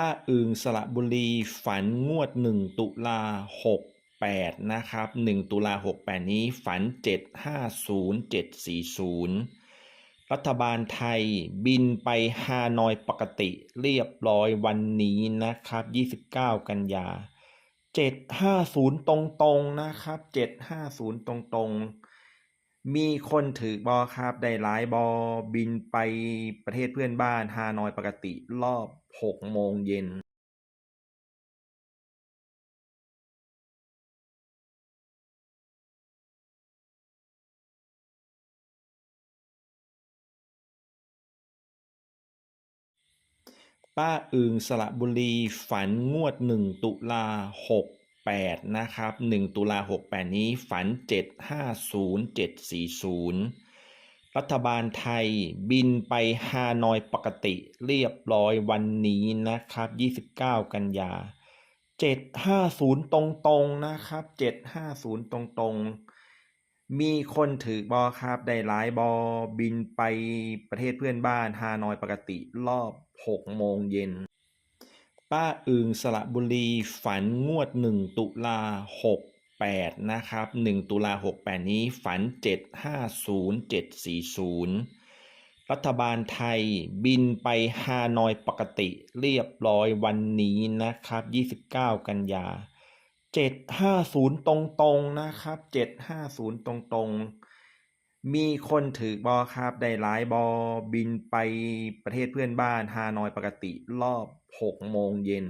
ป้าอึงสระบุรีฝันงวดหนึ่งตุลาหกแปดนะครับหนึ่งตุลาหกแปดนี้ฝันเจ็ดห้าศูนย์เจ็ดสี่ศูนย์รัฐบาลไทยบินไปฮานอยปกติเรียบร้อยวันนี้นะครับยี่สิบเก้ากันยาเจ็ดห้าศูนย์ตรงๆ นะครับเจ็ดห้าศูนย์ตรงๆ มีคนถือบอครับ ได้หลายบอบินไปประเทศเพื่อนบ้านฮานอยปกติรอบหกโมงเย็นป้าอึงสระบุรีฝันงวดหนึ่งตุลาหก แปดนะครับหนึ่งตุลาหกแปดนี้ฝันเจ็ดห้าศูนย์เจ็ดสี่ศูนย์รัฐบาลไทยบินไปฮานอยปกติเรียบร้อยวันนี้นะครับยี่สิบเก้ากันยาเจ็ดห้าศูนย์ตรงๆ นะครับเจ็ดห้าศูนย์ตรงๆ มีคนถือบอครับ ได้หลายบอบินไปประเทศเพื่อนบ้านฮานอยปกติรอบหกโมงเย็น ป้าอึงสระบุรีฝันงวดหนึ่งตุลาหกแปดนะครับหนึ่งตุลาหกแปดนี้ฝันเจ็ดห้าศูนย์เจ็ดสี่ศูนย์รัฐบาลไทยบินไปฮานอยปกติเรียบร้อยวันนี้นะครับยี่สิบเก้ากันยาเจ็ดห้าศูนย์ตรงๆ นะครับเจ็ดห้าศูนย์ตรงๆ มีคนถือบอครับ ได้หลายบอบินไปประเทศเพื่อนบ้านฮานอยปกติรอบหกโมงเย็น